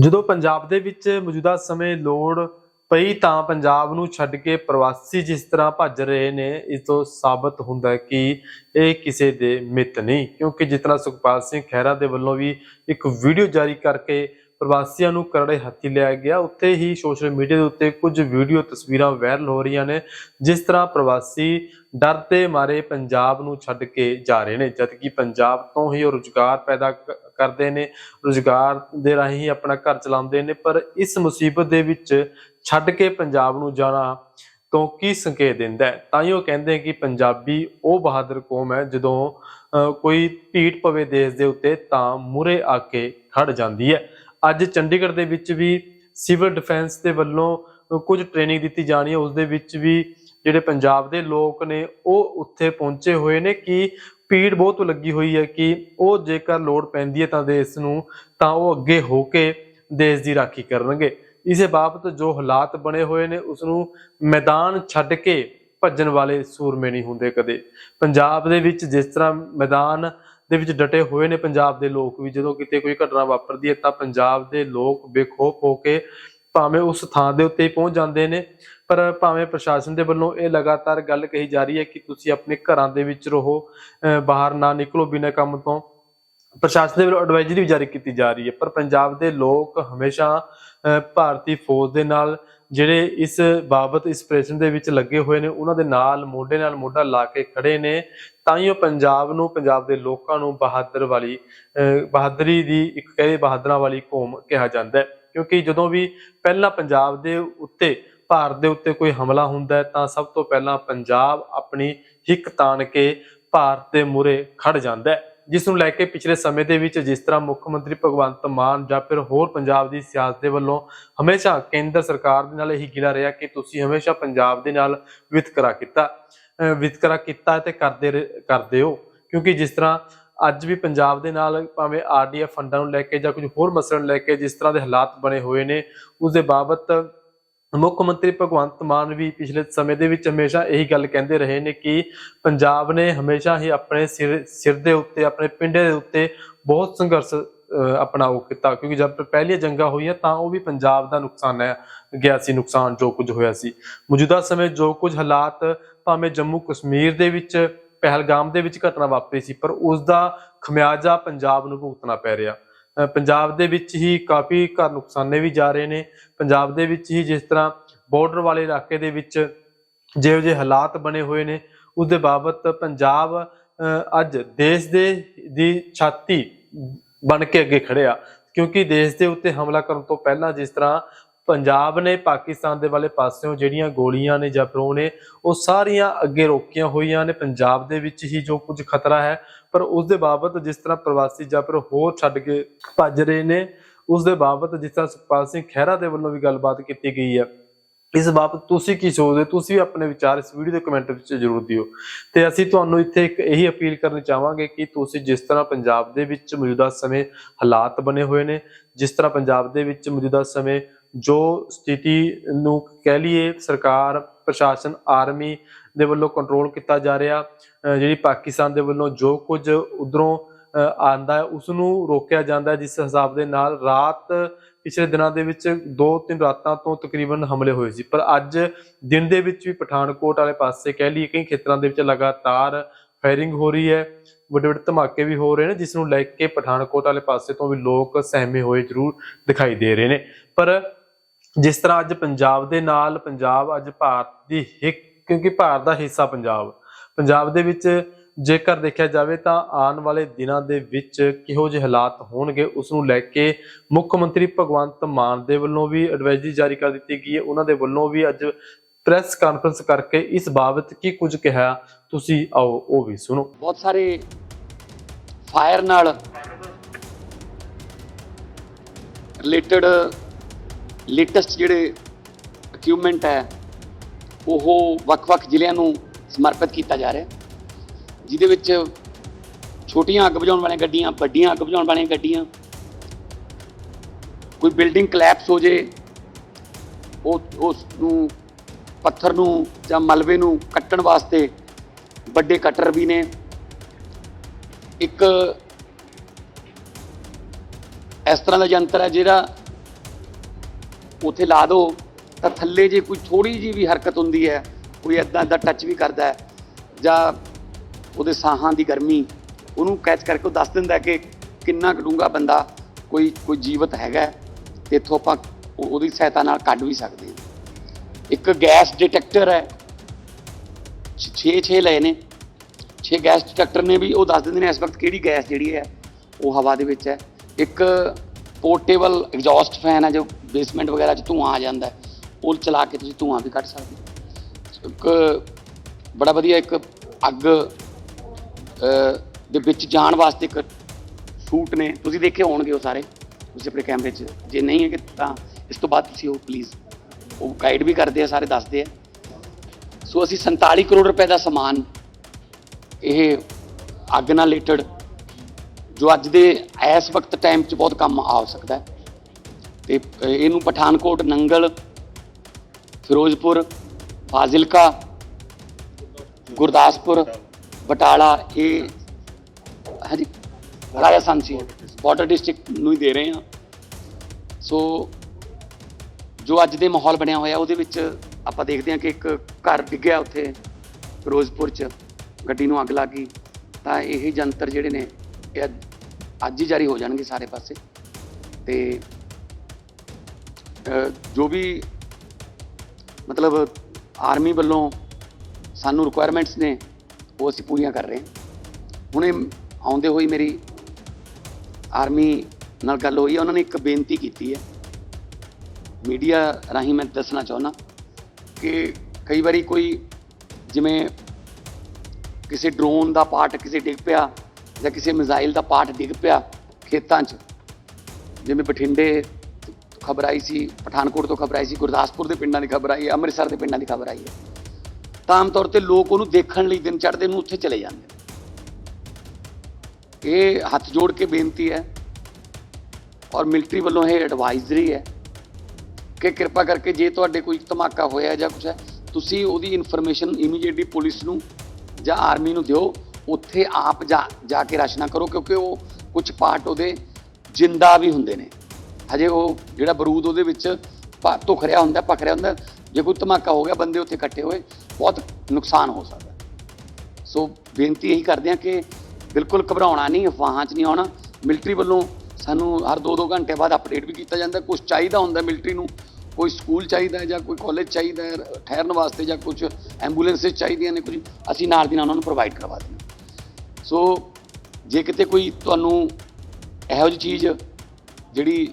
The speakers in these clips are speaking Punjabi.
ਜਦੋਂ ਪੰਜਾਬ ਦੇ ਵਿੱਚ ਮੌਜੂਦਾ ਸਮੇਂ ਲੋੜ ਪਈ ਤਾਂ ਪੰਜਾਬ ਨੂੰ ਛੱਡ ਕੇ ਪ੍ਰਵਾਸੀ ਜਿਸ ਤਰ੍ਹਾਂ ਭੱਜ ਰਹੇ ਨੇ ਇਸ ਤੋਂ ਸਾਬਤ ਹੁੰਦਾ ਕਿ ਇਹ ਕਿਸੇ ਦੇ ਮਿੱਤ ਨਹੀਂ। ਕਿਉਂਕਿ ਜਿਸ ਤਰ੍ਹਾਂ ਸੁਖਪਾਲ ਸਿੰਘ ਖਹਿਰਾ ਦੇ ਵੱਲੋਂ ਵੀ ਇੱਕ ਵੀਡੀਓ ਜਾਰੀ ਕਰਕੇ ਪ੍ਰਵਾਸੀਆਂ ਨੂੰ ਕਰੜੇ ਹੱਥੀ ਲਿਆ ਗਿਆ, ਉੱਥੇ ਹੀ ਸੋਸ਼ਲ ਮੀਡੀਆ ਦੇ ਉੱਤੇ ਕੁਝ ਵੀਡੀਓ ਤਸਵੀਰਾਂ ਵਾਇਰਲ ਹੋ ਰਹੀਆਂ ਨੇ, ਜਿਸ ਤਰ੍ਹਾਂ ਪ੍ਰਵਾਸੀ ਡਰ ਦੇ ਮਾਰੇ ਪੰਜਾਬ ਨੂੰ ਛੱਡ ਕੇ ਜਾ ਰਹੇ ਨੇ, ਜਦਕਿ ਪੰਜਾਬ ਤੋਂ ਹੀ ਉਹ ਰੁਜ਼ਗਾਰ ਪੈਦਾ ਕਰਦੇ ਨੇ ਰੁਜ਼ਗਾਰ ਦੇ ਰਾਹੀਂ ਆਪਣਾ ਘਰ ਚਲਾਉਂਦੇ ਨੇ ਪਰ ਇਸ ਮੁਸੀਬਤ ਦੇ ਵਿੱਚ ਛੱਡ ਕੇ ਪੰਜਾਬ ਨੂੰ ਜਾਣਾ ਤੋਂ ਕੀ ਸੰਕੇਤ ਦਿੰਦਾ ਹੈ? ਤਾਂ ਹੀ ਉਹ ਕਹਿੰਦੇ ਕਿ ਪੰਜਾਬੀ ਉਹ ਬਹਾਦਰ ਕੌਮ ਹੈ ਜਦੋਂ ਕੋਈ ਭੀੜ ਪਵੇ ਦੇਸ਼ ਦੇ ਉੱਤੇ ਤਾਂ ਮੂਰੇ ਆ ਕੇ ਖੜ ਜਾਂਦੀ ਹੈ। ਅੱਜ ਚੰਡੀਗੜ੍ਹ ਦੇ ਵਿੱਚ ਵੀ ਸਿਵਲ ਡਿਫੈਂਸ ਦੇ ਵੱਲੋਂ ਅਹ, ਕੁਝ ਟ੍ਰੇਨਿੰਗ ਦਿੱਤੀ ਜਾਣੀ ਹੈ ਉਸ ਦੇ ਵਿੱਚ ਵੀ ਜਿਹੜੇ ਪੰਜਾਬ ਦੇ ਲੋਕ ਨੇ ਉਹ ਉੱਥੇ ਪਹੁੰਚੇ ਹੋਏ ਨੇ ਕਿ ਭੀੜ ਬਹੁਤ ਲੱਗੀ ਹੋਈ ਹੈ ਕਿ ਉਹ ਜੇਕਰ ਲੋੜ ਪੈਂਦੀ ਹੈ ਤਾਂ ਦੇਸ਼ ਨੂੰ, ਤਾਂ ਉਹ ਅੱਗੇ ਹੋ ਕੇ ਦੇਸ਼ ਦੀ ਰਾਖੀ ਕਰਨਗੇ। ਇਸੇ ਬਾਬਤ ਜੋ ਹਾਲਾਤ ਬਣੇ ਹੋਏ ਨੇ ਉਸ ਨੂੰ ਮੈਦਾਨ ਛੱਡ ਕੇ ਭੱਜਣ ਵਾਲੇ ਸੂਰਮੇ ਨਹੀਂ ਹੁੰਦੇ ਕਦੇ। ਪੰਜਾਬ ਦੇ ਵਿੱਚ ਜਿਸ ਤਰ੍ਹਾਂ ਮੈਦਾਨ ਦੇ ਵਿੱਚ ਡਟੇ ਹੋਏ ਨੇ, ਪੰਜਾਬ ਦੇ ਲੋਕ ਵੀ ਜਦੋਂ ਕਿਤੇ ਕੋਈ ਘਟਨਾ ਵਾਪਰਦੀ ਹੈ ਤਾਂ ਪੰਜਾਬ ਦੇ ਲੋਕ ਬੇਖੌਫ ਹੋ ਕੇ ਭਾਵੇਂ ਉਸ ਥਾਂ ਦੇ ਉੱਤੇ ਪਹੁੰਚ ਜਾਂਦੇ ਨੇ, ਪਰ ਭਾਵੇਂ ਪ੍ਰਸ਼ਾਸਨ ਦੇ ਵੱਲੋਂ ਇਹ ਲਗਾਤਾਰ ਗੱਲ ਕਹੀ ਜਾ ਰਹੀ ਹੈ ਕਿ ਤੁਸੀਂ ਆਪਣੇ ਘਰਾਂ ਦੇ ਵਿੱਚ ਰਹੋ ਬਾਹਰ ਨਾ ਨਿਕਲੋ ਬਿਨਾਂ ਕੰਮ ਤੋਂ। ਪ੍ਰਸ਼ਾਸਨ ਦੇ ਵੱਲੋਂ ਐਡਵਾਈਜ਼ਰੀ ਵੀ ਜਾਰੀ ਕੀਤੀ ਜਾ ਰਹੀ ਹੈ, ਪਰ ਪੰਜਾਬ ਦੇ ਲੋਕ ਹਮੇਸ਼ਾ ਭਾਰਤੀ ਫੌਜ ਦੇ ਨਾਲ ਜਿਹੜੇ ਇਸ ਬਾਬਤ ਇਸ ਆਪਰੇਸ਼ਨ ਦੇ ਵਿੱਚ ਲੱਗੇ ਹੋਏ ਨੇ, ਉਹਨਾਂ ਦੇ ਨਾਲ ਮੋਢੇ ਨਾਲ ਮੋਢਾ ਲਾ ਕੇ ਖੜੇ ਨੇ। ਤਾਂ ਹੀ ਉਹ ਪੰਜਾਬ ਨੂੰ, ਪੰਜਾਬ ਦੇ ਲੋਕਾਂ ਨੂੰ ਬਹਾਦਰ ਵਾਲੀ ਬਹਾਦਰੀ ਦੀ ਇੱਕ ਕਹੇ ਬਹਾਦਰਾਂ ਵਾਲੀ ਕੌਮ ਕਿਹਾ ਜਾਂਦਾ ਹੈ। ਕਿਉਂਕਿ ਜਦੋਂ ਵੀ ਪਹਿਲਾਂ ਪੰਜਾਬ ਦੇ ਉੱਤੇ, ਭਾਰਤ ਦੇ ਉੱਤੇ ਕੋਈ ਹਮਲਾ ਹੁੰਦਾ ਹੈ, ਤਾਂ ਸਭ ਤੋਂ ਪਹਿਲਾਂ ਪੰਜਾਬ ਆਪਣੀ ਹਿੱਕ ਤਾਣ ਕੇ ਭਾਰਤ ਦੇ ਮੂਹਰੇ ਖੜ ਜਾਂਦਾ ਹੈ, ਜਿਸ ਨੂੰ ਲੈ ਕੇ ਪਿਛਲੇ ਸਮੇਂ ਦੇ ਵਿੱਚ ਜਿਸ ਤਰ੍ਹਾਂ ਮੁੱਖ ਮੰਤਰੀ ਭਗਵੰਤ ਮਾਨ ਜਾਂ ਫਿਰ ਹੋਰ ਪੰਜਾਬ ਦੀ ਸਿਆਸਤ ਦੇ ਵੱਲੋਂ ਹਮੇਸ਼ਾ ਕੇਂਦਰ ਸਰਕਾਰ ਦੇ ਨਾਲ ਇਹੀ ਗਿਲਾ ਰਿਹਾ ਕਿ ਤੁਸੀਂ ਹਮੇਸ਼ਾ ਪੰਜਾਬ ਦੇ ਨਾਲ ਵਿਤਕਰਾ ਕੀਤਾ, ਅਹ ਵਿਤਕਰਾ ਕੀਤਾ ਤੇ ਕਰਦੇ ਰਹੇ- ਕਰਦੇ ਹੋ, ਕਿਉਂਕਿ ਜਿਸ ਤਰ੍ਹਾਂ ਅੱਜ ਵੀ ਪੰਜਾਬ ਦੇ ਨਾਲ ਭਾਵੇਂ ਆਰਡੀਐਫ ਫੰਡਾਂ ਨੂੰ ਲੈ ਕੇ ਜਾਂ ਕੁਝ ਹੋਰ ਮਸਲੇ ਨੂੰ ਲੈ ਕੇ ਜਿਸ ਤਰ੍ਹਾਂ ਦੇ ਹਾਲਾਤ ਬਣੇ ਹੋਏ ਨੇ, ਉਸ ਦੇ ਬਾਬਤ ਮੁੱਖ ਮੰਤਰੀ ਭਗਵੰਤ ਮਾਨ ਵੀ ਪਿਛਲੇ ਸਮੇਂ ਦੇ ਵਿੱਚ ਹਮੇਸ਼ਾ ਇਹੀ ਗੱਲ ਕਹਿੰਦੇ ਰਹੇ ਨੇ ਕਿ ਪੰਜਾਬ ਨੇ ਹਮੇਸ਼ਾ ਹੀ ਆਪਣੇ ਸਿਰ ਸਿਰ ਦੇ ਉੱਤੇ, ਆਪਣੇ ਪਿੰਡੇ ਦੇ ਉੱਤੇ ਬਹੁਤ ਸੰਘਰਸ਼ ਆਪਣਾ ਉਹ ਕੀਤਾ। ਕਿਉਂਕਿ ਜਦ ਪਹਿਲੀਆਂ ਜੰਗਾਂ ਹੋਈਆਂ ਤਾਂ ਉਹ ਵੀ ਪੰਜਾਬ ਦਾ ਨੁਕਸਾਨ ਹੈ, ਗਿਆ ਸੀ ਨੁਕਸਾਨ ਜੋ ਕੁਝ ਹੋਇਆ ਸੀ। ਮੌਜੂਦਾ ਸਮੇਂ ਜੋ ਕੁਝ ਹਾਲਾਤ ਭਾਵੇਂ ਜੰਮੂ ਕਸ਼ਮੀਰ ਦੇ ਵਿੱਚ ਪਹਿਲਗਾਮ ਦੇ ਵਿੱਚ ਘਟਨਾ ਵਾਪਰੀ ਸੀ ਪਰ ਉਸ ਦਾ ਖਮਿਆਜਾ ਪੰਜਾਬ ਨੂੰ ਭੁਗਤਣਾ ਪੈ ਰਿਹਾ। ਪੰਜਾਬ ਦੇ ਵਿੱਚ ਹੀ ਕਾਫੀ ਘਰ ਨੁਕਸਾਨੇ ਵੀ ਜਾ ਰਹੇ ਨੇ। ਪੰਜਾਬ ਦੇ ਵਿੱਚ ਹੀ ਜਿਸ ਤਰ੍ਹਾਂ ਬਾਰਡਰ ਵਾਲੇ ਇਲਾਕੇ ਦੇ ਵਿੱਚ ਜਿਹੋ ਜਿਹੇ ਹਾਲਾਤ ਬਣੇ ਹੋਏ ਨੇ ਉਸ ਦੇ ਬਾਬਤ ਪੰਜਾਬ ਅਹ, ਅੱਜ ਦੇਸ਼ ਦੇ ਦੀ ਛਾਤੀ ਬਣ ਕੇ ਅੱਗੇ ਖੜਿਆ ਕਿਉਂਕਿ ਦੇਸ਼ ਦੇ ਉੱਤੇ ਹਮਲਾ ਕਰਨ ਤੋਂ ਪਹਿਲਾਂ ਜਿਸ ਤਰ੍ਹਾਂ ਪੰਜਾਬ ਨੇ ਪਾਕਿਸਤਾਨ ਦੇ ਵਾਲੇ ਪਾਸਿਓਂ ਜਿਹੜੀਆਂ ਗੋਲੀਆਂ ਨੇ ਜਾਂ ਡਰੋਨ ਨੇ, ਉਹ ਸਾਰੀਆਂ ਅੱਗੇ ਰੋਕੀਆਂ ਹੋਈਆਂ ਨੇ। ਪੰਜਾਬ ਦੇ ਵਿੱਚ ਹੀ ਜੋ ਕੁਝ ਖਤਰਾ ਹੈ, ਪਰ ਉਸ ਦੇ ਬਾਬਤ ਜਿਸ ਤਰ੍ਹਾਂ ਪ੍ਰਵਾਸੀ ਜਾਂ ਫਿਰ ਹੋਰ ਛੱਡ ਕੇ ਭੱਜ ਰਹੇ ਨੇ, ਉਸ ਦੇ ਬਾਬਤ ਜਿਸ ਤਰ੍ਹਾਂ ਸੁਖਪਾਲ ਸਿੰਘ ਖਹਿਰਾ ਦੇ ਵੱਲੋਂ ਵੀ ਗੱਲਬਾਤ ਕੀਤੀ ਗਈ ਹੈ। ਇਸ ਬਾਬਤ ਤੁਸੀਂ ਕੀ ਸੋਚਦੇ ਹੋ? ਤੁਸੀਂ ਵੀ ਆਪਣੇ ਵਿਚਾਰ ਇਸ ਵੀਡੀਓ ਦੇ ਕਮੈਂਟ ਵਿੱਚ ਜ਼ਰੂਰ ਦਿਓ। ਤੇ ਅਸੀਂ ਤੁਹਾਨੂੰ ਇੱਥੇ ਇੱਕ ਇਹੀ ਅਪੀਲ ਕਰਨੀ ਚਾਹਾਂਗੇ ਕਿ ਤੁਸੀਂ ਜਿਸ ਤਰ੍ਹਾਂ ਪੰਜਾਬ ਦੇ ਵਿੱਚ ਮੌਜੂਦਾ ਸਮੇਂ ਹਾਲਾਤ ਬਣੇ ਹੋਏ ਨੇ, ਜਿਸ ਤਰ੍ਹਾਂ ਪੰਜਾਬ ਦੇ ਵਿੱਚ ਮੌਜੂਦਾ ਸਮੇਂ ਜੋ ਸਥਿਤੀ ਨੂੰ ਕਹਿ ਲਈਏ, ਸਰਕਾਰ, ਪ੍ਰਸ਼ਾਸਨ, ਆਰਮੀ ਦੇ ਵੱਲੋਂ ਕੰਟਰੋਲ ਕੀਤਾ ਜਾ ਰਿਹਾ ਜਿਹੜੀ ਪਾਕਿਸਤਾਨ ਦੇ ਵੱਲੋਂ ਜੋ ਕੁਝ ਉਧਰੋਂ ਆਂਦਾ ਹੈ ਉਸ ਨੂੰ ਰੋਕਿਆ ਜਾਂਦਾ ਜਿਸ ਹਿਸਾਬ ਦੇ ਨਾਲ ਰਾਤ ਪਿਛਲੇ ਦਿਨਾਂ ਦੇ ਵਿੱਚ ਦੋ ਤਿੰਨ ਰਾਤਾਂ ਤੋਂ ਤਕਰੀਬਨ ਹਮਲੇ ਹੋਏ ਸੀ। ਪਰ ਅੱਜ ਦਿਨ ਦੇ ਵਿੱਚ ਵੀ ਪਠਾਨਕੋਟ ਵਾਲੇ ਪਾਸੇ ਕਹਿ ਲਈਏ, ਕਈ ਖੇਤਰਾਂ ਦੇ ਵਿੱਚ ਲਗਾਤਾਰ ਫਾਇਰਿੰਗ ਹੋ ਰਹੀ ਹੈ ਵੱਡੇ ਵੱਡੇ ਧਮਾਕੇ ਵੀ ਹੋ ਰਹੇ ਨੇ, ਜਿਸ ਨੂੰ ਲੈ ਕੇ ਪਠਾਨਕੋਟ ਵਾਲੇ ਪਾਸੇ ਤੋਂ ਵੀ ਲੋਕ ਸਹਿਮੇ ਹੋਏ ਜ਼ਰੂਰ ਦਿਖਾਈ ਦੇ ਰਹੇ ਨੇ। ਪਰ ਜਿਸ ਤਰ੍ਹਾਂ ਅੱਜ ਪੰਜਾਬ ਦੇ ਨਾਲ ਪੰਜਾਬ ਅੱਜ ਭਾਰਤ ਦੀ ਹਿੱਕ, ਕਿਉਂਕਿ ਭਾਰਤ ਦਾ ਹਿੱਸਾ ਪੰਜਾਬ। ਪੰਜਾਬ ਦੇ ਵਿੱਚ ਜੇਕਰ ਦੇਖਿਆ ਜਾਵੇ ਤਾਂ ਆਉਣ ਵਾਲੇ ਦਿਨਾਂ ਦੇ ਵਿੱਚ ਕਿਹੋ ਜਿਹੇ ਹਾਲਾਤ ਹੋਣਗੇ ਉਸ ਨੂੰ ਲੈ ਕੇ ਮੁੱਖ ਮੰਤਰੀ ਭਗਵੰਤ ਮਾਨ ਦੇ ਵੱਲੋਂ ਵੀ ਐਡਵਾਈਜ਼ਰੀ ਜਾਰੀ ਕਰ ਦਿੱਤੀ ਗਈ ਹੈ। ਉਹਨਾਂ ਦੇ ਵੱਲੋਂ ਵੀ ਅੱਜ ਪ੍ਰੈਸ ਕਾਨਫਰੰਸ ਕਰਕੇ ਇਸ ਬਾਬਤ ਕੀ ਕੁਝ ਕਿਹਾ, ਤੁਸੀਂ ਆਓ, ਉਹ ਵੀ ਸੁਣੋ। ਬਹੁਤ ਸਾਰੇ ਫਾਇਰ ਨਾਲ ਰਿਲੇਟਡ ਲੇਟੈਸਟ ਜਿਹੜੇ ਇਕਵਿਪਮੈਂਟ ਹੈ, ਉਹ ਵੱਖ-ਵੱਖ ਜ਼ਿਲ੍ਹਿਆਂ ਨੂੰ ਸਮਰਪਿਤ ਕੀਤਾ ਜਾ ਰਿਹਾ ਜਿਹਦੇ ਵਿੱਚ ਛੋਟੀਆਂ ਅੱਗ ਬੁਝਾਉਣ ਵਾਲੀਆਂ ਗੱਡੀਆਂ, ਵੱਡੀਆਂ ਅੱਗ ਬੁਝਾਉਣ ਵਾਲੀਆਂ ਗੱਡੀਆਂ, ਕੋਈ ਬਿਲਡਿੰਗ ਕਲੈਪਸ ਹੋ ਜੇ, ਉਹ, ਉਸ ਨੂੰ, ਪੱਥਰ ਨੂੰ ਜਾਂ ਮਲਬੇ ਨੂੰ ਕੱਟਣ ਵਾਸਤੇ ਵੱਡੇ ਕਟਰ ਵੀ ਨੇ। ਇੱਕ ਇਸ ਤਰ੍ਹਾਂ ਦਾ ਯੰਤਰ ਹੈ ਜਿਹੜਾ ਉੱਥੇ ਲਾ ਦਿਓ ਤਾਂ ਥੱਲੇ ਜੇ ਕੋਈ ਥੋੜੀ ਜੀ ਵੀ ਹਰਕਤ ਹੁੰਦੀ ਹੈ, ਕੋਈ ਇਦਾਂ ਦਾ ਟੱਚ ਵੀ ਕਰਦਾ ਹੈ, ਜਾਂ ਉਹਦੇ ਸਾਹਾਂ ਦੀ ਗਰਮੀ, ਉਹਨੂੰ ਕੈਚ ਕਰਕੇ ਉਹ ਦੱਸ ਦਿੰਦਾ ਕਿ ਕਿੰਨਾ ਕੁ ਡੂੰਘਾ ਬੰਦਾ ਕੋਈ ਕੋਈ ਜੀਵਤ ਹੈਗਾ ਹੈ, ਤੇ ਇੱਥੋਂ ਆਪਾਂ ਉਹ- ਉਹਦੀ ਸਹਾਇਤਾ ਨਾਲ ਕੱਢ ਵੀ ਸਕਦੇ ਹਾਂ। ਇੱਕ ਗੈਸ ਡਿਟੈਕਟਰ ਹੈ 6 6 ਲਏ ਨੇ। 6 ਗੈਸ ਡਿਟੈਕਟਰ ਨੇ ਵੀ ਉਹ ਦੱਸ ਦਿੰਦੇ ਨੇ ਇਸ ਵਕਤ ਕਿਹੜੀ ਗੈਸ ਜਿਹੜੀ ਹੈ, ਉਹ ਹਵਾ ਦੇ ਵਿੱਚ ਹੈ। ਇੱਕ ਪੋਰਟੇਬਲ ਐਗਜ਼ੌਸਟ ਫੈਨ ਹੈ ਜੋ ਬੇਸਮੈਂਟ ਵਗੈਰਾ 'ਚ ਧੂਆਂ ਆ ਜਾਂਦਾ ਹੈ, ਉਹ ਚਲਾ ਕੇ ਤੁਸੀਂ ਧੂਆਂ ਵੀ ਕੱਢ ਸਕਦੇ ਹੋ। ਇੱਕ ਬੜਾ ਵਧੀਆ ਇੱਕ ਅੱਗ ਦੇ ਵਿੱਚ ਜਾਣ ਵਾਸਤੇ ਇੱਕ ਸੂਟ ਨੇ। ਤੁਸੀਂ ਦੇਖੇ ਹੋਣਗੇ ਉਹ ਸਾਰੇ, ਤੁਸੀਂ ਆਪਣੇ ਕੈਮਰੇ 'ਚ। ਜੇ ਨਹੀਂ ਹੈ ਤਾਂ ਇਸ ਤੋਂ ਬਾਅਦ ਤੁਸੀਂ ਉਹ ਪਲੀਜ਼ ਉਹ ਗਾਈਡ ਵੀ ਕਰਦੇ ਆ, ਸਾਰੇ ਦੱਸਦੇ ਆ। ਸੋ ਅਸੀਂ 47 ਕਰੋੜ ਰੁਪਏ ਦਾ ਸਮਾਨ, ਇਹ ਅੱਗ ਨਾਲ ਰਿਲੇਟਡ ਜੋ ਅੱਜ ਦੇ ਇਸ ਵਕਤ ਟਾਈਮ 'ਚ ਬਹੁਤ ਕੰਮ ਆ ਸਕਦਾ ਹੈ। ਤੇ ਇਹਨੂੰ ਪਠਾਨਕੋਟ, ਨੰਗਲ, ਫਿਰੋਜ਼ਪੁਰ, ਫਾਜ਼ਿਲਕਾ, ਗੁਰਦਾਸਪੁਰ, ਬਟਾਲਾ, ਇਹ ਹਾਂਜੀ ਰਾਜਸਥਾਨ ਸੀ। ਬਾਰਡਰ ਡਿਸਟ੍ਰਿਕਟ ਨੂੰ ਹੀ ਦੇ ਰਹੇ ਹਾਂ। ਸੋ ਜੋ ਅੱਜ ਦੇ ਮਾਹੌਲ ਬਣਿਆ ਹੋਇਆ, ਉਹਦੇ ਵਿੱਚ ਆਪਾਂ ਦੇਖਦੇ ਹਾਂ ਕਿ ਇੱਕ ਘਰ ਡਿੱਗਿਆ ਉੱਥੇ ਫਿਰੋਜ਼ਪੁਰ ਚ। ਗੱਡੀ ਨੂੰ ਅੱਗ ਲੱਗ ਗਈ। ਤਾਂ ਇਹ ਜੰਤਰ ਜਿਹੜੇ ਨੇ, ਇਹ ਅੱਜ- ਹੀ ਜਾਰੀ ਹੋ ਜਾਣਗੇ ਸਾਰੇ ਪਾਸੇ। ਤੇ ਜੋ ਵੀ ਮਤਲਬ ਆਰਮੀ ਵੱਲੋਂ ਸਾਨੂੰ ਰਿਕੁਆਇਰਮੈਂਟਸ ਨੇ, ਉਹ ਅਸੀਂ ਪੂਰੀਆਂ ਕਰ ਰਹੇ ਹਾਂ। ਹੁਣੇ ਆਉਂਦੇ ਹੋਈ ਮੇਰੀ ਆਰਮੀ ਨਾਲ ਗੱਲ ਹੋਈ ਹੈ, ਉਹਨਾਂ ਨੇ ਇੱਕ ਬੇਨਤੀ ਕੀਤੀ ਹੈ। ਮੀਡੀਆ ਰਾਹੀਂ ਮੈਂ ਦੱਸਣਾ ਚਾਹੁੰਦਾ ਕਿ ਕਈ ਵਾਰੀ ਕੋਈ ਜਿਵੇਂ ਕਿਸੇ ਡਰੋਨ ਦਾ ਪਾਰਟ ਕਿਸੇ ਡਿੱਗ ਪਿਆ ਜਾਂ ਕਿਸੇ ਮਿਜ਼ਾਈਲ ਦਾ ਪਾਰਟ ਡਿੱਗ ਪਿਆ ਖੇਤਾਂ 'ਚ, ਜਿਵੇਂ ਬਠਿੰਡੇ ਖਬਰ ਆਈ ਸੀ, ਪਠਾਨਕੋਟ ਤੋਂ ਖਬਰ ਆਈ ਸੀ, ਗੁਰਦਾਸਪੁਰ ਦੇ ਪਿੰਡਾਂ ਦੀ ਖਬਰ ਆਈ ਹੈ, ਅੰਮ੍ਰਿਤਸਰ ਦੇ ਪਿੰਡਾਂ ਦੀ ਖਬਰ ਆਈ ਹੈ। ਤਾਂ ਆਮ ਤੌਰ ਤੇ ਲੋਕ ਉਹਨੂੰ ਦੇਖਣ ਲਈ ਦਿਨ ਚੜ੍ਹਦੇ ਨੂੰ ਉੱਥੇ ਚਲੇ ਜਾਂਦੇ ਇਹ ਹੱਥ ਜੋੜ ਕੇ ਬੇਨਤੀ ਹੈ ਔਰ ਮਿਲਟਰੀ ਵੱਲੋਂ ਇਹ ਐਡਵਾਈਜ਼ਰੀ ਹੈ ਕਿ ਕਿਰਪਾ ਕਰਕੇ ਜੇ ਤੁਹਾਡੇ ਕੋਈ ਧਮਾਕਾ ਹੋਇਆ ਜਾਂ ਕੁਝ ਹੈ, ਤੁਸੀਂ ਉਹਦੀ ਇਨਫੋਰਮੇਸ਼ਨ ਇਮੀਡੀਏਟਲੀ ਪੁਲਿਸ ਨੂੰ ਜਾਂ ਆਰਮੀ ਨੂੰ ਦਿਓ, ਉੱਥੇ ਆਪ ਜਾ ਜਾ ਕੇ ਰਚਨਾ ਕਰੋ, ਕਿਉਂਕਿ ਉਹ ਕੁਝ ਪਾਰਟ ਉਹਦੇ ਜਿੰਦਾ ਵੀ ਹੁੰਦੇ ਨੇ। ਹਜੇ ਉਹ ਜਿਹੜਾ ਬਰੂਦ ਉਹਦੇ ਵਿੱਚ ਪ- ਰਿਹਾ ਹੁੰਦਾ ਪਕੜਿਆ ਹੁੰਦਾ, ਜੇ ਕੋਈ ਧਮਾਕਾ ਹੋ ਗਿਆ, ਬੰਦੇ ਉੱਥੇ ਇਕੱਠੇ ਹੋਏ, ਬਹੁਤ ਨੁਕਸਾਨ ਹੋ ਸਕਦਾ। ਸੋ ਬੇਨਤੀ ਇਹੀ ਕਰਦੇ ਹਾਂ ਕਿ ਬਿਲਕੁਲ ਘਬਰਾਉਣਾ ਨਹੀਂ, ਅਫਵਾਹਾਂ 'ਚ ਨਹੀਂ ਆਉਣਾ। ਮਿਲਟਰੀ ਵੱਲੋਂ ਸਾਨੂੰ ਹਰ 2-2 ਘੰਟੇ ਬਾਅਦ ਅਪਡੇਟ ਵੀ ਕੀਤਾ ਜਾਂਦਾ। ਕੁਝ ਚਾਹੀਦਾ ਹੁੰਦਾ ਮਿਲਟਰੀ ਨੂੰ, ਕੋਈ ਸਕੂਲ ਚਾਹੀਦਾ ਜਾਂ ਕੋਈ ਕਾਲਜ ਚਾਹੀਦਾ ਹੈ ਠਹਿਰਨ ਵਾਸਤੇ ਜਾਂ ਕੁਝ ਐਂਬੂਲੈਂਸਸ ਚਾਹੀਦੀਆਂ ਨੇ ਕੁਝ, ਅਸੀਂ ਨਾਲ ਦੀ ਨਾਲ ਉਹਨਾਂ ਨੂੰ ਪ੍ਰੋਵਾਈਡ ਕਰਵਾ ਦਿੰਦੇ ਹਾਂ। ਸੋ ਜੇ ਕਿਤੇ ਕੋਈ ਤੁਹਾਨੂੰ ਇਹੋ ਜਿਹੀ ਚੀਜ਼ ਜਿਹੜੀ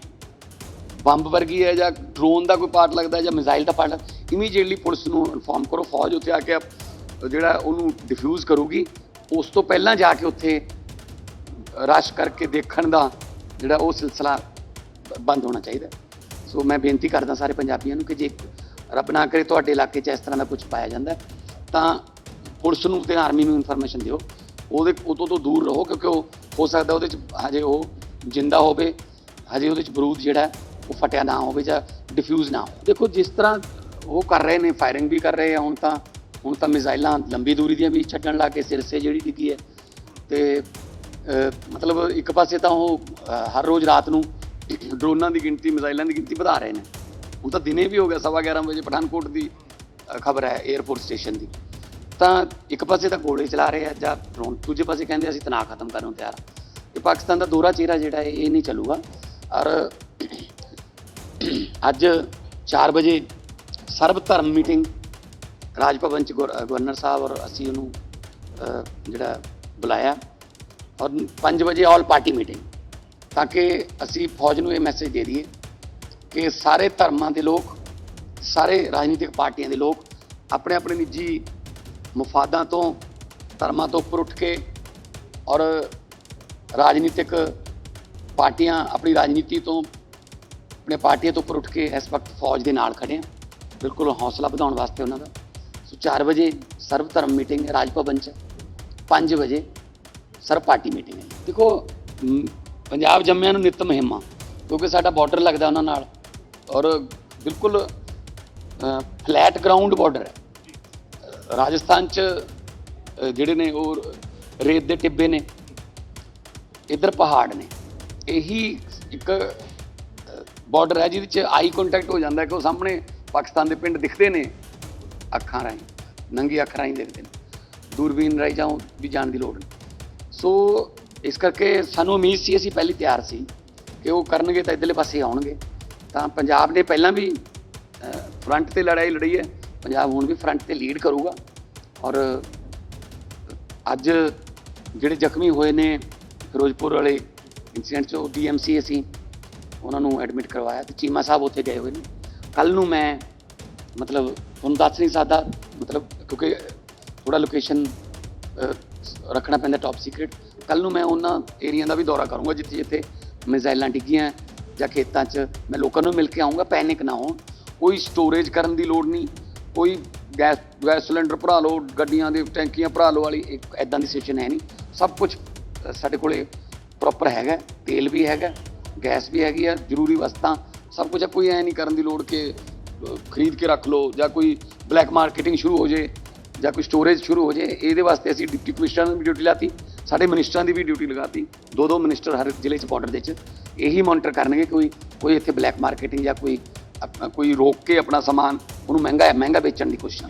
ਬੰਬ ਵਰਗੀ ਹੈ ਜਾਂ ਡਰੋਨ ਦਾ ਕੋਈ ਪਾਰਟ ਲੱਗਦਾ ਜਾਂ ਮਿਜ਼ਾਈਲ ਦਾ ਪਾਰਟ ਇਮੀਡੀਏਟਲੀ ਪੁਲਿਸ ਨੂੰ ਇਨਫੋਰਮ ਕਰੋ, ਫੌਜ ਉੱਥੇ ਆ ਕੇ ਆਪ- ਜਿਹੜਾ ਉਹਨੂੰ ਡਿਫਿਊਜ਼ ਕਰੂਗੀ, ਉਸ ਤੋਂ ਪਹਿਲਾਂ ਜਾ ਕੇ ਉੱਥੇ ਰਸ਼ ਕਰਕੇ ਦੇਖਣ ਦਾ ਜਿਹੜਾ ਉਹ ਸਿਲਸਿਲਾ ਬ- ਬੰਦ ਹੋਣਾ ਚਾਹੀਦਾ ਸੋ ਮੈਂ ਬੇਨਤੀ ਕਰਦਾ ਸਾਰੇ ਪੰਜਾਬੀਆਂ ਨੂੰ ਕਿ ਜੇ ਰੱਬ ਨਾ ਕਰੇ ਤੁਹਾਡੇ ਇਲਾਕੇ 'ਚ ਇਸ ਤਰ੍ਹਾਂ ਦਾ ਕੁਝ ਪਾਇਆ ਜਾਂਦਾ ਤਾਂ ਪੁਲਿਸ ਨੂੰ ਤੇ ਆਰਮੀ ਨੂੰ ਇਨਫੋਰਮੇਸ਼ਨ ਦਿਓ। ਉਹਦੇ ਉਤੋਂ ਤੋਂ ਦੂਰ ਰਹੋ ਕਿਉਂਕਿ ਉਹ ਹੋ ਸਕਦਾ ਉਹਦੇ 'ਚ ਹਜੇ ਉਹ ਜਿੰਦਾ ਹੋਵੇ, ਹਜੇ ਉਹਦੇ 'ਚ ਬਰੂਦ ਜਿਹੜਾ ਉਹ ਫਟਿਆ ਨਾ ਹੋਵੇ ਜਾਂ ਡਿਫਿਊਜ਼ ਨਾ ਹੋਵੇ। ਦੇਖੋ, ਜਿਸ ਤਰ੍ਹਾਂ ਉਹ ਕਰ ਰਹੇ ਨੇ ਫਾਇਰਿੰਗ ਵੀ ਕਰ ਰਹੇ ਆ, ਹੁਣ ਤਾਂ ਹੁਣ ਤਾਂ ਮਿਜ਼ਾਈਲਾਂ ਲੰਬੀ ਦੂਰੀ ਦੀਆਂ ਵੀ ਛੱਡਣ ਲੱਗ ਕੇ ਸਿਰਸੇ ਜਿਹੜੀ ਡਿੱਗੀ ਹੈ। ਤੇ ਮਤਲਬ ਇੱਕ ਪਾਸੇ ਤਾਂ ਉਹ ਹਰ ਰੋਜ਼ ਰਾਤ ਨੂੰ ਡਰੋਨਾਂ ਦੀ ਗਿਣਤੀ, ਮਿਜ਼ਾਈਲਾਂ ਦੀ ਗਿਣਤੀ ਵਧਾ ਰਹੇ ਨੇ। ਹੁਣ ਤਾਂ ਦਿਨੇ ਵੀ ਹੋ ਗਿਆ, ਸਵਾ 11 ਵਜੇ ਪਠਾਨਕੋਟ ਦੀ ਖਬਰ ਹੈ 에ਅਰਪੋਰਟ ਸਟੇਸ਼ਨ ਦੀ। ਤਾਂ ਇੱਕ ਪਾਸੇ ਤਾਂ ਗੋਲੇ ਚਲਾ ਰਹੇ ਆ, ਜਾਂ ਡਰੋਨ ਦੂਜੇ ਪਾਸੇ ਕਹਿੰਦੇ ਅਸੀਂ ਤਣਾਅ ਖਤਮ ਕਰਨ ਨੂੰ ਤਿਆਰ ਹਾਂ ਇਹ ਪਾਕਿਸਤਾਨ ਦਾ ਦੋਹਰਾ ਚਿਹਰਾ ਜਿਹੜਾ ਹੈ, ਇਹ ਨਹੀਂ ਚੱਲੂਗਾ। ਔਰ ਅੱਜ 4 ਵਜੇ ਸਰਬ ਧਰਮ ਮੀਟਿੰਗ ਰਾਜ ਭਵਨ ਚ ਗਵਰ- ਗਵਰਨਰ ਸਾਹਿਬ ਔਰ ਅਸੀਂ ਉਹਨੂੰ ਜਿਹੜਾ ਬੁਲਾਇਆ ਔਰ 5 ਵਜੇ ਆਲ ਪਾਰਟੀ ਮੀਟਿੰਗ ਤਾਂ ਕਿ ਅਸੀਂ ਫੌਜ ਨੂੰ ਇਹ ਮੈਸੇਜ ਦੇ ਦਈਏ ਕਿ ਸਾਰੇ ਧਰਮਾਂ ਦੇ ਲੋਕ, ਸਾਰੇ ਰਾਜਨੀਤਿਕ ਪਾਰਟੀਆਂ ਦੇ ਲੋਕ ਆਪਣੇ ਆਪਣੇ ਨਿੱਜੀ ਮਫਾਦਾਂ ਤੋਂ, ਧਰਮਾਂ ਤੋਂ ਉੱਪਰ ਉੱਠ ਕੇ ਔਰ ਰਾਜਨੀਤਿਕ ਪਾਰਟੀਆਂ ਆਪਣੀ ਰਾਜਨੀਤੀ ਤੋਂ ਆਪਣੇ ਪਾਰਟੀਆਂ ਤੋਂ ਉੱਪਰ ਉੱਠ ਕੇ ਇਸ ਵਕਤ ਫੌਜ ਦੇ ਨਾਲ ਖੜੇ ਆ। ਬਿਲਕੁਲ ਹੌਸਲਾ ਵਧਾਉਣ ਵਾਸਤੇ ਉਹਨਾਂ ਦਾ। ਸੋ 4 ਵਜੇ ਸਰਵ ਧਰਮ ਮੀਟਿੰਗ ਹੈ ਰਾਜ ਭਵਨ ਚ। 5 ਵਜੇ ਸਰਬ ਪਾਰਟੀ ਮੀਟਿੰਗ ਹੈ। ਦੇਖੋ ਪੰਜਾਬ ਜੰਮਿਆਂ ਨੂੰ ਨਿਤ ਮਹਿਮਾ, ਕਿਉਂਕਿ ਸਾਡਾ ਬਾਰਡਰ ਲੱਗਦਾ ਉਹਨਾਂ ਨਾਲ। ਔਰ ਬਿਲਕੁਲ ਫਲੈਟ ਗਰਾਊਂਡ ਬਾਰਡਰ ਹੈ। ਰਾਜਸਥਾਨ ਚ ਜਿਹੜੇ ਨੇ ਉਹ ਰੇਤ ਦੇ ਟਿੱਬੇ ਨੇ, ਇੱਧਰ ਪਹਾੜ ਨੇ। ਇਹੀ ਇੱਕ ਬਾਰਡਰ ਹੈ ਜਿਹਦੇ 'ਚ ਆਈ ਕੰਟੈਕਟ ਹੋ ਜਾਂਦਾ ਕਿ ਉਹ ਸਾਹਮਣੇ ਪਾਕਿਸਤਾਨ ਦੇ ਪਿੰਡ ਦਿਖਦੇ ਨੇ। ਅੱਖਾਂ ਰਾਹੀਂ, ਨੰਗੀ ਅੱਖਾਂ ਰਾਹੀਂ ਦੇਖਦੇ ਨੇ। ਦੂਰਬੀਨ ਰਾਹੀਂ ਜਾਉ ਵੀ ਜਾਣ ਦੀ ਲੋੜ ਨਹੀਂ। ਸੋ ਇਸ ਕਰਕੇ ਸਾਨੂੰ ਉਮੀਦ ਸੀ, ਅਸੀਂ ਪਹਿਲੀ ਤਿਆਰ ਸੀ ਕਿ ਉਹ ਕਰਨਗੇ ਤਾਂ ਇਧਰਲੇ ਪਾਸੇ ਆਉਣਗੇ। ਤਾਂ ਪੰਜਾਬ ਨੇ ਪਹਿਲਾਂ ਵੀ ਫਰੰਟ ਤੇ ਲੜਾਈ ਲੜੀ ਹੈ। ਪੰਜਾਬ ਹੁਣ ਵੀ ਫਰੰਟ ਤੇ ਲੀਡ ਕਰੂਗਾ। ਔਰ ਅੱਜ ਜਿਹੜੇ ਜ਼ਖਮੀ ਹੋਏ ਨੇ, ਫਿਰੋਜ਼ਪੁਰ ਵਾਲੇ ਇਨਸੀਡੈਂਟ 'ਚ ਉਹ ਡੀਐਮਸੀ ਅਸੀਂ ਉਹਨਾਂ ਨੂੰ ਐਡਮਿਟ ਕਰਵਾਇਆ ਤੇ ਚੀਮਾ ਸਾਹਿਬ ਉੱਥੇ ਗਏ ਹੋਏ ਨੇ। ਕੱਲ ਨੂੰ ਮੈਂ ਮਤਲਬ ਤੁਹਾਨੂੰ ਦੱਸ ਨਹੀਂ ਸਕਦਾ, ਮਤਲਬ ਕਿਉਂਕਿ ਥੋੜਾ ਲੋਕੇਸ਼ਨ ਰੱਖਣਾ ਪੈਂਦਾ ਟਾਪ ਸੀਕ੍ਰੀਟ ਕੱਲ ਨੂੰ ਮੈਂ ਉਹਨਾਂ ਏਰੀਆ ਦਾ ਵੀ ਦੌਰਾ ਕਰੂੰਗਾ ਜਿੱਥੇ ਜਿੱਥੇ ਮਿਜ਼ਾਈਲਾਂ ਡਿੱਗੀਆਂ, ਜਾਂ ਖੇਤਾਂ 'ਚ ਮੈਂ ਲੋਕਾਂ ਨੂੰ ਮਿਲ ਕੇ ਆਉਂਗਾ ਪੈਨਿਕ ਨਾ ਹੋਣ। ਕੋਈ ਸਟੋਰੇਜ ਕਰਨ ਦੀ ਲੋੜ ਨਹੀਂ, ਕੋਈ ਗੈਸ ਗੈਸ ਸਿਲੰਡਰ ਭਰਾ ਲਓ, ਗੱਡੀਆਂ ਦੇ, ਟੈਂਕੀਆਂ ਭਰਾ ਲਓ ਵਾਲੀ ਇੱਕ ਐਦਾਂ ਦੀ ਸਿਚੁਏਸ਼ਨ ਹੈ ਨਹੀਂ। ਸਭ ਕੁਝ ਸਾਡੇ ਕੋਲੇ ਪ੍ਰੋਪਰ ਹੈਗਾ, ਤੇਲ ਵੀ ਹੈਗਾ ਗੈਸ ਵੀ ਹੈਗੀ ਆ ਜ਼ਰੂਰੀ ਵਸਤਾਂ ਸਭ ਕੁਝ ਹੈ ਕੋਈ ਐ ਨਹੀਂ ਕਰਨ ਦੀ ਲੋੜ ਕਿ ਖਰੀਦ ਕੇ ਰੱਖ ਲਓ ਜਾਂ ਕੋਈ ਬਲੈਕ ਮਾਰਕੀਟਿੰਗ ਸ਼ੁਰੂ ਹੋ ਜੇ ਜਾਂ ਕੋਈ ਸਟੋਰੇਜ ਸ਼ੁਰੂ ਹੋ ਜੇ ਇਹਦੇ ਵਾਸਤੇ ਅਸੀਂ ਡਿਪਟੀ ਕਮਿਸ਼ਨਰ ਨੂੰ ਵੀ ਡਿਊਟੀ ਲਾਤੀ ਸਾਡੇ ਮਿਨਿਸਟਰਾਂ ਦੀ ਵੀ ਡਿਊਟੀ ਲਗਾਤੀ ਦੋ ਦੋ ਮਿਨਿਸਟਰ ਹਰ ਜ਼ਿਲ੍ਹੇ 'ਚ ਬਾਰਡਰ ਦੇ 'ਚ ਇਹੀ ਮੋਨੀਟਰ ਕਰਨਗੇ ਕੋਈ ਕੋਈ ਇੱਥੇ ਬਲੈਕ ਮਾਰਕੀਟਿੰਗ ਜਾਂ ਕੋਈ ਆਪਣਾ ਕੋਈ ਰੋਕ ਕੇ ਆਪਣਾ ਸਮਾਨ ਉਹਨੂੰ ਮਹਿੰਗਾ ਮਹਿੰਗਾ ਵੇਚਣ ਦੀ ਕੋਸ਼ਿਸ਼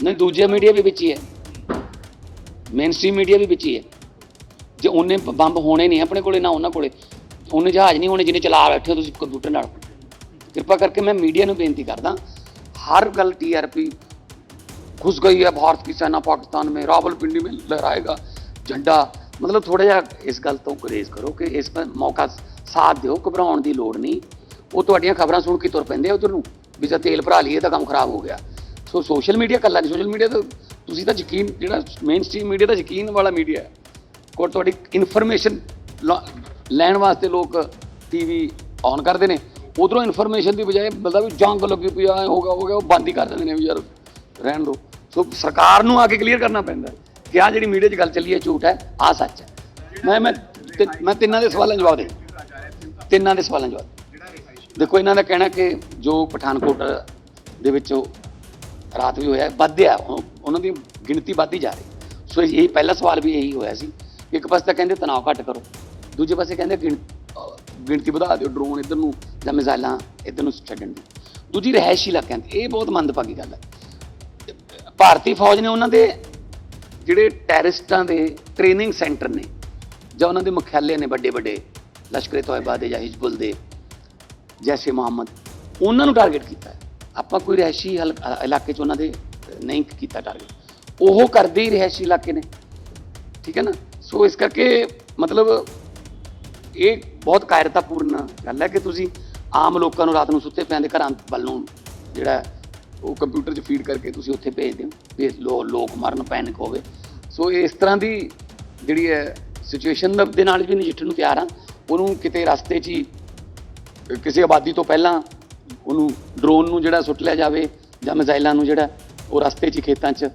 ਨਹੀਂ ਦੂਜੇ ਮੀਡੀਆ ਵੀ ਵਿੱਚ ਹੀ ਹੈ ਮੇਨ ਸਟ੍ਰੀਮ ਮੀਡੀਆ ਵੀ ਵਿੱਚ ਹੀ ਹੈ ਜੇ ਉਹਨੇ ਬ- ਬੰਬ ਹੋਣੇ ਨਹੀਂ ਆਪਣੇ ਕੋਲੇ ਨਾ ਉਹਨਾਂ ਕੋਲੇ ਉਹਨੇ ਜਹਾਜ਼ ਨਹੀਂ ਹੋਣੇ ਜਿਹਨੇ ਚਲਾ ਬੈਠੇ ਹੋ ਤੁਸੀਂ ਕੰਪਿਊਟਰ ਨਾਲ ਕਿਰਪਾ ਕਰਕੇ ਮੈਂ ਮੀਡੀਆ ਨੂੰ ਬੇਨਤੀ ਕਰਦਾ ਹਰ ਗੱਲ ਟੀਆਰਪੀ घुस गई है भारत की सेना पाकिस्तान में रावलपिंडी में लहराएगा झंडा ਮਤਲਬ ਥੋੜਾ ਜਿਹਾ ਇਸ ਗੱਲ ਤੋਂ ਗੁਰੇਜ਼ ਕਰੋ ਕਿ ਇਸ ਪਰ ਮੌਕਾ ਸਾਥ ਦਿਓ ਘਬਰਾਉਣ ਦੀ ਲੋੜ ਨਹੀਂ ਉਹ ਤੁਹਾਡੀਆਂ ਖਬਰਾਂ ਸੁਣ ਕੇ ਤੁਰ ਪੈਂਦੇ ਆ ਉਧਰ ਨੂੰ ਵੀ ਜੇ ਤੇਲ ਭਰਾ ਲਈਏ ਤਾਂ ਕੰਮ ਖਰਾਬ ਹੋ ਗਿਆ ਸੋ ਸੋਸ਼ਲ ਮੀਡੀਆ ਕੱਲਾ ਨਹੀਂ, ਸੋਸ਼ਲ ਮੀਡੀਆ ਤਾਂ ਤੁਸੀਂ ਤਾਂ ਯਕੀਨ, ਜਿਹੜਾ ਮੇਨ ਸਟ੍ਰੀਮ ਮੀਡੀਆ ਦਾ ਯਕੀਨ ਵਾਲਾ ਮੀਡੀਆ ਹੈ। ਕੋਲ ਤੁਹਾਡੀ ਇਨਫੋਰਮੇਸ਼ਨ ਲੈਣ ਵਾਸਤੇ ਲੋਕ ਟੀਵੀ ਔਨ ਕਰਦੇ ਨੇ। ਉਧਰੋਂ ਇਨਫੋਰਮੇਸ਼ਨ ਦੀ ਬਜਾਏ ਬਲਦਾ ਵੀ ਜੰਗ ਲੱਗੀ ਪਈ ਆ, ਐਂ ਹੋ ਗਿਆ ਹੋ ਗਿਆ, ਉਹ ਬੰਦ ਹੀ ਕਰ ਦਿੰਦੇ ਨੇ ਵੀ ਯਾਰ, ਰਹਿਣ ਦਿਓ। ਸੋ ਸਰਕਾਰ ਨੂੰ ਆ ਕੇ ਕਲੀਅਰ ਕਰਨਾ ਪੈਂਦਾ ਕਿ ਆ ਜਿਹੜੀ ਮੀਡੀਆ 'ਚ ਗੱਲ ਚੱਲੀ ਹੈ, ਝੂਠ ਹੈ ਆ ਸੱਚ ਹੈ। ਮੈਂ ਮੈਂ ਤਿ- ਮੈਂ ਤਿੰਨਾਂ ਦੇ ਸਵਾਲਾਂ ਜਵਾਬ ਦੇ ਤਿੰਨਾਂ ਦੇ ਸਵਾਲਾਂ ਜਵਾਬ ਦੇਖੋ, ਇਹਨਾਂ ਦਾ ਕਹਿਣਾ ਕਿ ਜੋ ਪਠਾਨਕੋਟ ਦੇ ਵਿੱਚ ਰਾਤ ਵੀ ਹੋਇਆ, ਵੱਧਿਆ ਉਹਨਾਂ ਦੀ ਗਿਣਤੀ ਵੱਧਦੀ ਜਾ ਰਹੀ। ਸੋ ਇਹ ਪਹਿਲਾ ਸਵਾਲ ਵੀ ਇਹੀ ਹੋਇਆ ਸੀ, ਇੱਕ ਪਾਸੇ ਤਾਂ ਕਹਿੰਦੇ ਤਣਾਅ ਘੱਟ ਕਰੋ, ਦੂਜੇ ਪਾਸੇ ਕਹਿੰਦੇ ਗਿਣਤੀ ਵਧਾ ਦਿਓ ਡਰੋਨ ਇੱਧਰ ਨੂੰ ਜਾਂ ਮਿਜ਼ਾਈਲਾਂ ਇੱਧਰ ਨੂੰ ਛੱਡਣ ਨੂੰ ਦੂਜੀ ਰਹਿਸ਼ੀ ਇਲਾਕਿਆਂ ਦੀ ਇਹ ਬਹੁਤ ਮੰਦਭਾਗੀ ਗੱਲ ਹੈ। ਭਾਰਤੀ ਫੌਜ ਨੇ ਉਹਨਾਂ ਦੇ ਜਿਹੜੇ ਟੈਰਰਿਸਟਾਂ ਦੇ ਟ੍ਰੇਨਿੰਗ ਸੈਂਟਰ ਨੇ, ਜਾਂ ਉਹਨਾਂ ਦੇ ਮੁਖਿਆਲੇ ਨੇ ਵੱਡੇ ਵੱਡੇ ਲਸ਼ਕਰੇ ਤੋਇਬਾ ਦੇ ਜਾਂ ਹਿਜ਼ਬੁਲ ਦੇ, ਜੈਸੇ ਮੁਹੰਮਦ, ਉਹਨਾਂ ਨੂੰ ਟਾਰਗੇਟ ਕੀਤਾ ਆਪਾਂ ਕੋਈ ਰਹਿਸ਼ੀ ਇਲਾਕੇ 'ਚ ਉਹਨਾਂ ਦੇ ਨਹੀਂ ਕੀਤਾ ਟਾਰਗੇਟ ਉਹ ਕਰਦੇ ਹੀ ਰਹਿਸ਼ੀ ਇਲਾਕੇ ਨੇ। ਠੀਕ ਹੈ ਨਾ? ਸੋ ਇਸ ਕਰਕੇ ਮਤਲਬ ਇਹ ਬਹੁਤ ਕਾਇਰਤਾਪੂਰਨ ਗੱਲ ਹੈ ਕਿ ਤੁਸੀਂ ਆਮ ਲੋਕਾਂ ਨੂੰ ਰਾਤ ਨੂੰ ਸੁੱਤੇ ਪੈਣ ਦੇ ਘਰਾਂ ਵੱਲ ਨੂੰ ਜਿਹੜਾ ਉਹ ਕੰਪਿਊਟਰ 'ਚ ਫੀਡ ਕਰਕੇ ਤੁਸੀਂ ਉੱਥੇ ਭੇਜ ਦਿਓ। ਵੀ ਲੋਕ ਮਰਨ ਪੈਨਿਕ ਹੋਵੇ। ਸੋ ਇਸ ਤਰ੍ਹਾਂ ਦੀ ਜਿਹੜੀ ਹੈ ਸਿਚੁਏਸ਼ਨ ਦੇ ਨਾਲ ਵੀ ਨਜਿੱਠਣ ਨੂੰ ਤਿਆਰ ਆ। ਉਹਨੂੰ ਕਿਤੇ ਰਸਤੇ 'ਚ ਕਿਸੇ ਆਬਾਦੀ ਤੋਂ ਪਹਿਲਾਂ ਉਹਨੂੰ ਡਰੋਨ ਨੂੰ ਜਿਹੜਾ ਸੁੱਟ ਲਿਆ ਜਾਵੇ ਜਾਂ ਮਿਜ਼ਾਈਲਾਂ ਨੂੰ ਜਿਹੜਾ ਉਹ ਰਸਤੇ 'ਚ ਖੇਤਾਂ 'ਚ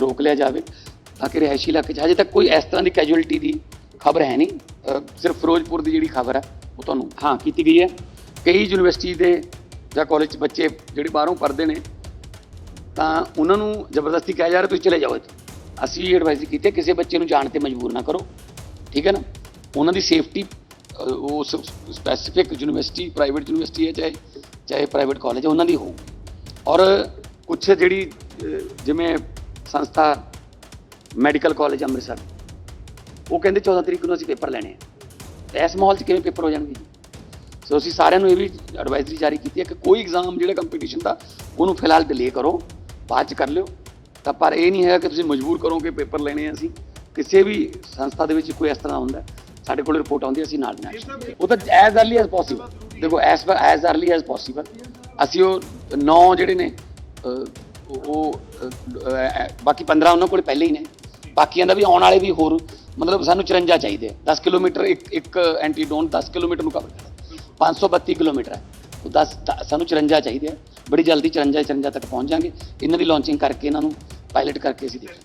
ਰੋਕ ਲਿਆ ਜਾਵੇ ਤਾਂ ਕਿ ਰਿਹਾਇਸ਼ੀ ਇਲਾਕੇ 'ਚ। ਹਜੇ ਤੱਕ ਕੋਈ ਇਸ ਤਰ੍ਹਾਂ ਦੀ ਕੈਜੂਅਲਟੀ ਦੀ ਖਬਰ ਹੈ ਨਹੀਂ। ਸਿਰਫ ਫਿਰੋਜ਼ਪੁਰ ਦੀ ਜਿਹੜੀ ਖਬਰ ਹੈ, ਉਹ ਤੁਹਾਨੂੰ, ਹਾਂ, ਕੀਤੀ ਗਈ ਹੈ। ਕਈ ਯੂਨੀਵਰਸਿਟੀ ਦੇ ਜਾਂ ਕਾਲਜ 'ਚ ਬੱਚੇ ਜਿਹੜੇ ਬਾਹਰੋਂ ਪੜ੍ਹਦੇ ਨੇ, ਤਾਂ ਉਹਨਾਂ ਨੂੰ ਜ਼ਬਰਦਸਤੀ ਕਿਹਾ ਜਾ ਰਿਹਾ ਤੁਸੀਂ ਚਲੇ ਜਾਓ ਇੱਥੋਂ। ਅਸੀਂ ਐਡਵਾਈਸ ਕੀਤੀ ਕਿਸੇ ਬੱਚੇ ਨੂੰ ਜਾਣ ਤੇ ਮਜਬੂਰ ਨਾ ਕਰੋ, ਠੀਕ ਹੈ ਨਾ? ਉਹਨਾਂ ਦੀ ਸੇਫਟੀ ਉਸ ਸਪੈਸੀਫਿਕ ਯੂਨੀਵਰਸਿਟੀ ਪ੍ਰਾਈਵੇਟ ਯੂਨੀਵਰਸਿਟੀ ਹੈ, ਚਾਹੇ ਚਾਹੇ ਪ੍ਰਾਈਵੇਟ ਕਾਲਜ ਹੈ ਉਹਨਾਂ ਦੀ ਹੋਊ। ਔਰ ਕੁਛ ਜਿਹੜੀ ਜਿਵੇਂ ਸੰਸਥਾ ਮੈਡੀਕਲ ਕਾਲਜ ਅੰਮ੍ਰਿਤਸਰ ਉਹ ਕਹਿੰਦੇ 14 ਤਰੀਕ ਨੂੰ ਅਸੀਂ ਪੇਪਰ ਲੈਣੇ ਆ। ਤੇ ਇਸ ਮਾਹੌਲ 'ਚ ਕਿਵੇਂ ਪੇਪਰ ਹੋ ਜਾਣਗੇ ਸੋ ਅਸੀਂ ਸਾਰਿਆਂ ਨੂੰ ਇਹ ਵੀ ਐਡਵਾਈਜ਼ਰੀ ਜਾਰੀ ਕੀਤੀ ਹੈ ਕਿ ਕੋਈ ਐਗਜ਼ਾਮ ਜਿਹੜਾ ਕੰਪੀਟੀਸ਼ਨ ਦਾ ਉਹਨੂੰ ਫਿਲਹਾਲ ਡਿਲੇ ਕਰੋ ਬਾਅਦ 'ਚ ਕਰ ਲਿਓ। ਤਾਂ ਪਰ ਇਹ ਨਹੀਂ ਹੈਗਾ ਕਿ ਤੁਸੀਂ ਮਜਬੂਰ ਕਰੋ ਕਿ ਪੇਪਰ ਲੈਣੇ ਆ ਅਸੀਂ। ਕਿਸੇ ਵੀ ਸੰਸਥਾ ਦੇ ਵਿੱਚ ਕੋਈ ਇਸ ਤਰ੍ਹਾਂ ਹੁੰਦਾ ਹੈ, ਸਾਡੇ ਕੋਲ ਰਿਪੋਰਟ ਆਉਂਦੀ ਹੈ ਅਸੀਂ ਨਾਲ ਨਾਲ। ਉਹ ਤਾਂ ਐਜ਼ अर्ਲੀ ਐਜ਼ ਪੋਸੀਬਲ ਦੇਖੋ as as early as possible ਅਸੀਂ ਉਹ ਨੌ ਜਿਹੜੇ ਨੇ ਉਹ ਬਾਕੀ 15 ਉਹਨਾਂ ਕੋਲ ਪਹਿਲੇ ਹੀ ਨੇ। ਬਾਕੀਆਂ ਦਾ ਵੀ ਆਉਣ ਵਾਲੇ ਵੀ ਹੋਰ, ਮਤਲਬ ਸਾਨੂੰ 54 ਚਾਹੀਦੇ ਆ। 10 ਕਿਲੋਮੀਟਰ ਇੱਕ ਇੱਕ ਐਂਟੀਡੋਨ 10 ਕਿਲੋਮੀਟਰ ਨੂੰ ਕਵਰ ਕਰਦਾ 532 ਕਿਲੋਮੀਟਰ ਹੈ। ਉਹ 10 ਸਾਨੂੰ 54 ਚਾਹੀਦੇ ਆ। ਬੜੀ ਜਲਦੀ 54 54 ਤੱਕ ਪਹੁੰਚ ਜਾਾਂਗੇ। ਇਹਨਾਂ ਦੀ ਲਾਂਚਿੰਗ ਕਰਕੇ ਇਹਨਾਂ ਨੂੰ ਪਾਇਲਟ ਕਰਕੇ ਅਸੀਂ ਦੇਖਾਂਗੇ।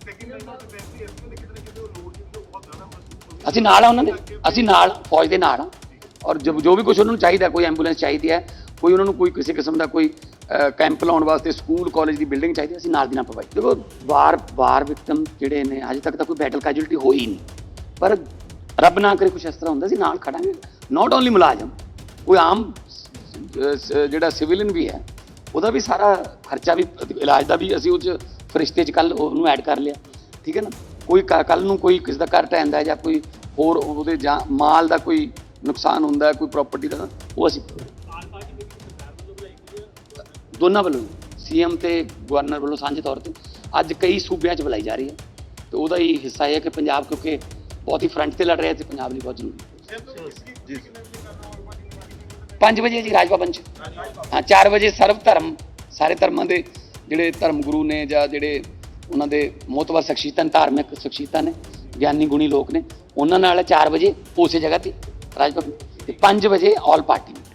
ਅਸੀਂ ਨਾਲ ਆ ਉਹਨਾਂ ਦੇ। ਅਸੀਂ ਨਾਲ ਫੌਜ ਦੇ ਨਾਲ ਆ। ਔਰ ਜੋ ਜੋ ਵੀ ਕੁਝ ਉਹਨਾਂ ਨੂੰ ਚਾਹੀਦਾ, ਕੋਈ ਐਂਬੂਲੈਂਸ ਚਾਹੀਦੀ ਹੈ, ਕੋਈ ਉਹਨਾਂ ਨੂੰ ਕੋਈ ਕਿਸੇ ਕਿਸਮ ਦਾ ਕੋਈ ਕੈਂਪ ਲਾਉਣ ਵਾਸਤੇ ਸਕੂਲ ਕਾਲਜ ਦੀ ਬਿਲਡਿੰਗ ਚਾਹੀਦੀ ਅਸੀਂ ਨਾਲ ਦੀ ਨਾਲ ਪ੍ਰੋਵਾਈਡ ਦੇਖੋ, ਵਾਰ ਵਾਰ ਵਿਕਟਮ ਜਿਹੜੇ ਨੇ ਅਜੇ ਤੱਕ ਤਾਂ ਕੋਈ ਬੈਟਲ ਕੈਜੁਅਲਟੀ ਹੋਈ ਨਹੀਂ। ਪਰ ਰੱਬ ਨਾ ਕਰੇ ਕੁਛ ਇਸ ਤਰ੍ਹਾਂ ਹੁੰਦਾ ਸੀ ਨਾਲ ਖੜਾਂਗੇ। ਨਾਟ ਓਨਲੀ ਮੁਲਾਜ਼ਮ, ਕੋਈ ਆਮ ਜਿਹੜਾ ਸਿਵਿਲੀਅਨ ਵੀ ਹੈ, ਉਹਦਾ ਵੀ ਸਾਰਾ ਖਰਚਾ ਵੀ, ਇਲਾਜ ਦਾ ਵੀ ਅਸੀਂ ਉਹ 'ਚ ਫਰਿਸ਼ਤੇ 'ਚ ਕੱਲ ਉਹਨੂੰ ਐਡ ਕਰ ਲਿਆ। ਠੀਕ ਹੈ ਨਾ? ਕੋਈ ਕੱਲ ਨੂੰ ਕੋਈ ਕਿਸੇ ਦਾ ਘਰ ਟੈਂਦਾ ਜਾਂ ਕੋਈ ਹੋਰ ਉਹਦੇ ਜਾਂ ਮਾਲ ਦਾ ਕੋਈ ਨੁਕਸਾਨ ਹੁੰਦਾ ਕੋਈ ਪ੍ਰਾਪਰਟੀ ਦਾ ਉਹ ਅਸੀਂ ਦੋਨਾਂ ਵੱਲੋਂ ਸੀਐਮ ਤੇ ਗਵਰਨਰ ਵੱਲੋਂ ਸਾਂਝੇ ਤੌਰ ਤੇ ਅੱਜ ਕਈ ਸੂਬਿਆਂ 'ਚ ਬੁਲਾਈ ਜਾ ਰਹੀ ਹੈ। ਤੇ ਉਹਦਾ ਹੀ ਹਿੱਸਾ ਇਹ ਹੈ ਕਿ ਪੰਜਾਬ ਕਿਉਂਕਿ ਬਹੁਤ ਹੀ ਫਰੰਟ ਤੇ ਲੜ ਰਿਹਾ ਤੇ ਪੰਜਾਬ ਲਈ ਬਹੁਤ ਜ਼ਰੂਰੀ ਹੈ। 5 ਵਜੇ ਜੀ ਰਾਜ ਭਵਨ 'ਚ। ਹਾਂ 4 ਵਜੇ ਸਰਵ ਧਰਮ ਸਾਰੇ ਧਰਮਾਂ ਦੇ ਜਿਹੜੇ ਧਰਮ ਗੁਰੂ ਨੇ ਜਾਂ ਜਿਹੜੇ ਉਹਨਾਂ ਦੇ ਮੋਤਬਰ ਸ਼ਖਸੀਅਤਾਂ ਨੇ, ਧਾਰਮਿਕ ਸ਼ਖਸੀਅਤਾਂ ਨੇ ਗਿਆਨੀ ਗੁਣੀ ਲੋਕ ਨੇ ਉਹਨਾਂ ਨਾਲ 4 ਵਜੇ ਉਸੇ ਜਗ੍ਹਾ ਤੇ। ਰਾਜ ਭਵਨ ਤੇ 5 ਵਜੇ ਆਲ ਪਾਰਟੀ